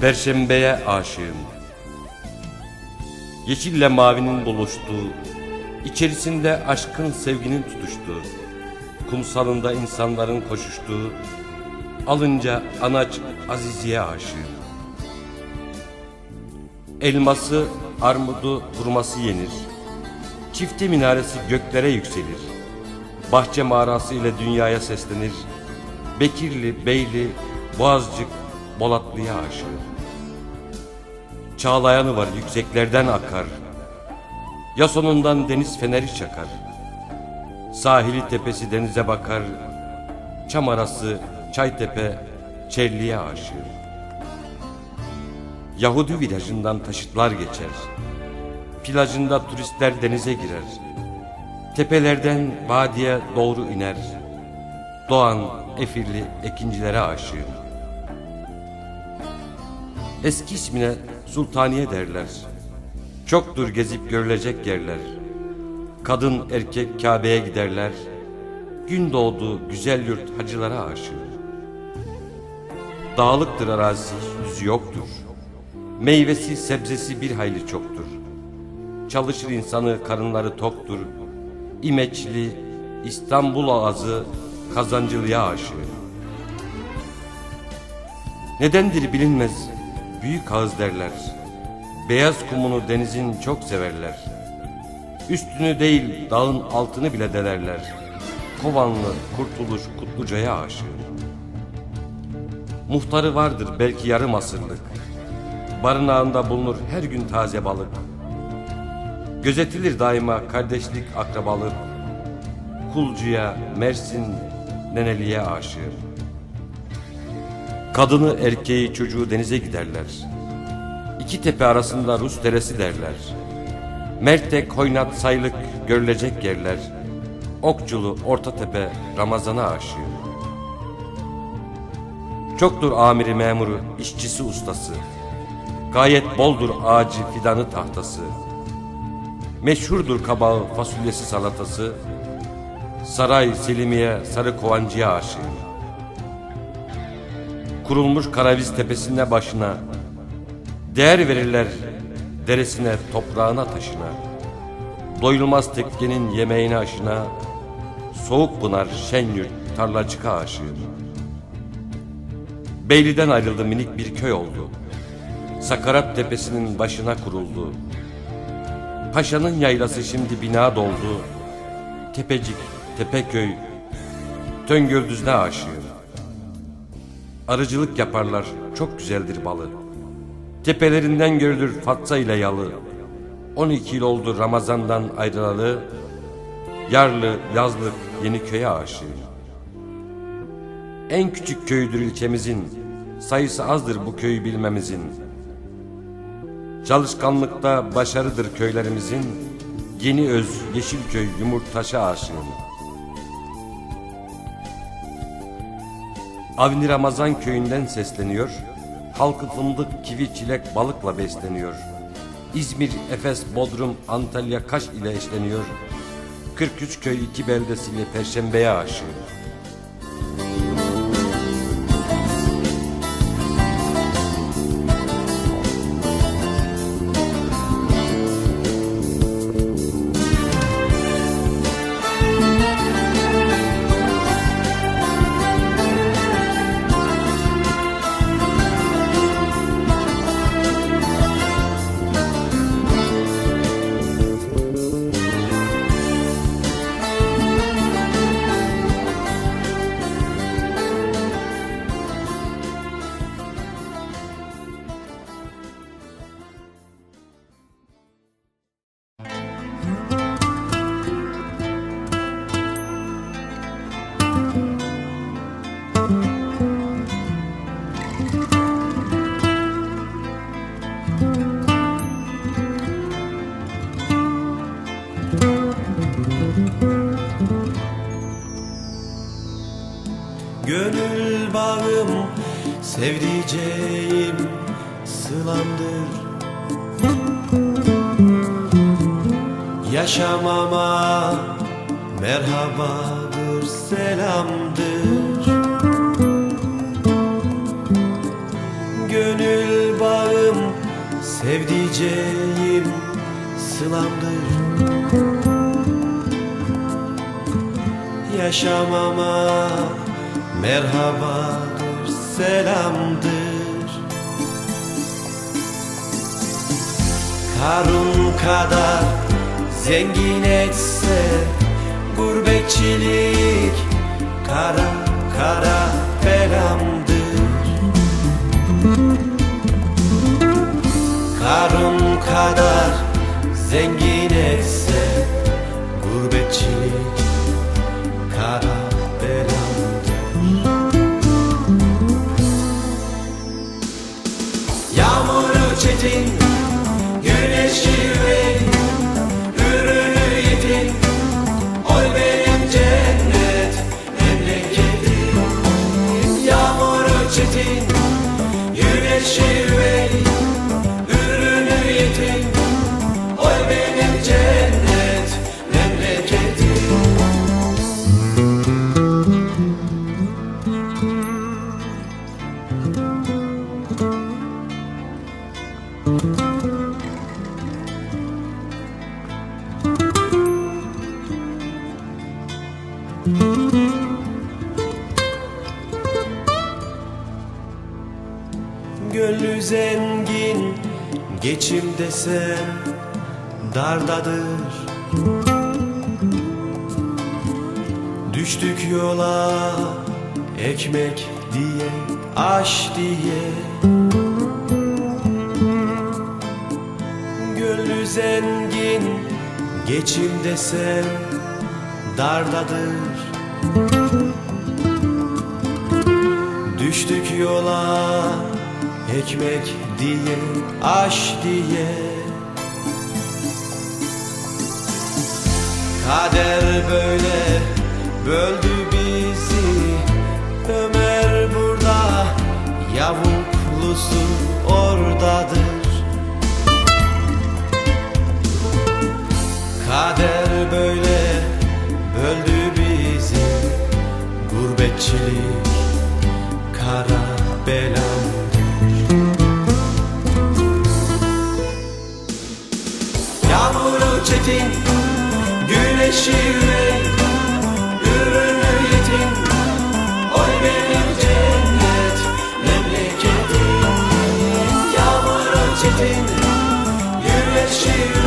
Perşembeye aşığım. Yeşille mavinin buluştuğu, içerisinde aşkın sevginin tutuştuğu, kumsalında insanların koşuştuğu, alınca anaç Aziziye aşığım. Elması, armudu, hurması yenir. Çifte minaresi göklere yükselir. Bahçe mağarası ile dünyaya seslenir. Bekirli, Beyli, Boğazcık, Bolatlı'ya aşığım. Çağlayanı var yükseklerden akar. Ya sonundan deniz feneri çakar. Sahili tepesi denize bakar. Çam arası, Çaytepe, Çerli'ye aşığım. Yahudi virajından taşıtlar geçer. Plajında turistler denize girer. Tepelerden vadiye doğru iner. Doğan, Efirli, ekincilere aşığım. Eski ismine Sultaniye derler. Çoktur gezip görülecek yerler. Kadın erkek Kabe'ye giderler. Gün doğdu güzel yurt hacılara aşık. Dağlıktır arazi, yüzü yoktur. Meyvesi sebzesi bir hayli çoktur. Çalışır insanı karınları toktur. İmeçli, İstanbul ağzı kazancılığa aşık. Nedendir bilinmez büyük ağız derler. Beyaz kumunu denizin çok severler. Üstünü değil dağın altını bile delerler. Kovanlı kurtuluş Kutluca'ya aşık. Muhtarı vardır belki yarım asırlık. Barınağında bulunur her gün taze balık. Gözetilir daima kardeşlik akrabalık. Kulcuya, Mersin, Neneli'ye aşığım. Kadını, erkeği, çocuğu denize giderler. İki tepe arasında Rus deresi derler. Mertek, Hoynat, Saylık görülecek yerler. Okçulu, Ortatepe, Ramazan'a aşığım. Çoktur amiri memuru, işçisi ustası. Gayet boldur ağacı, fidanı tahtası. Meşhurdur kabağı, fasulyesi salatası. Saray, Selimiye, Sarı Kovancı'ya aşığım. Kurulmuş Karaviz tepesinde başına Değer verirler deresine, toprağına, taşına. Doyulmaz tekkenin yemeğine aşına. Soğuk pınar, şenyurt, tarlacıka aşığım. Beyli'den ayrıldı minik bir köy oldu. Sakarat tepesinin başına kuruldu. Paşa'nın yaylası şimdi bina doldu. Tepecik, Tepeköy Töngördüz'de aşığım. Arıcılık yaparlar, çok güzeldir balı. Tepelerinden görülür fatsa ile yalı. 12 yıl oldu Ramazan'dan ayrılalı. Yarlı, yazlık, yeni köye aşığı. En küçük köyüdür ilçemizin. Sayısı azdır bu köyü bilmemizin. Çalışkanlıkta başarıdır köylerimizin. Yeni öz, Yeşilköy, Yumurtaş'a aşığım. Avni Ramazan köyünden sesleniyor. Halkı fındık, kivi, çilek, balıkla besleniyor. İzmir, Efes, Bodrum, Antalya, Kaş ile eşleniyor. 43 köy iki beldesiyle Perşembe'ye aşığı. Sevdiceğim sılamdır Yaşamama merhabadır selamdır. Gönül bağım sevdiceğim sılamdır Yaşamama merhabadır selamdır. Karun kadar zengin etse Gurbetçilik kara kara belamdır. Karun kadar zengin Gönlü zengin geçim desem dardadır. Düştük yola ekmek diye aş diye. Gönlü zengin geçim desem dardadır. Düştük yola ekmek diye aş diye. Kader böyle böldü bizi. Ömer burada yavuklusu oradadır yüreği Ürünü yetin, oy benim cennet memleketim. Yağmuru çetin, güneşi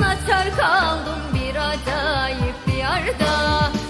Naçar kaldım bir acayip Köyüm cennet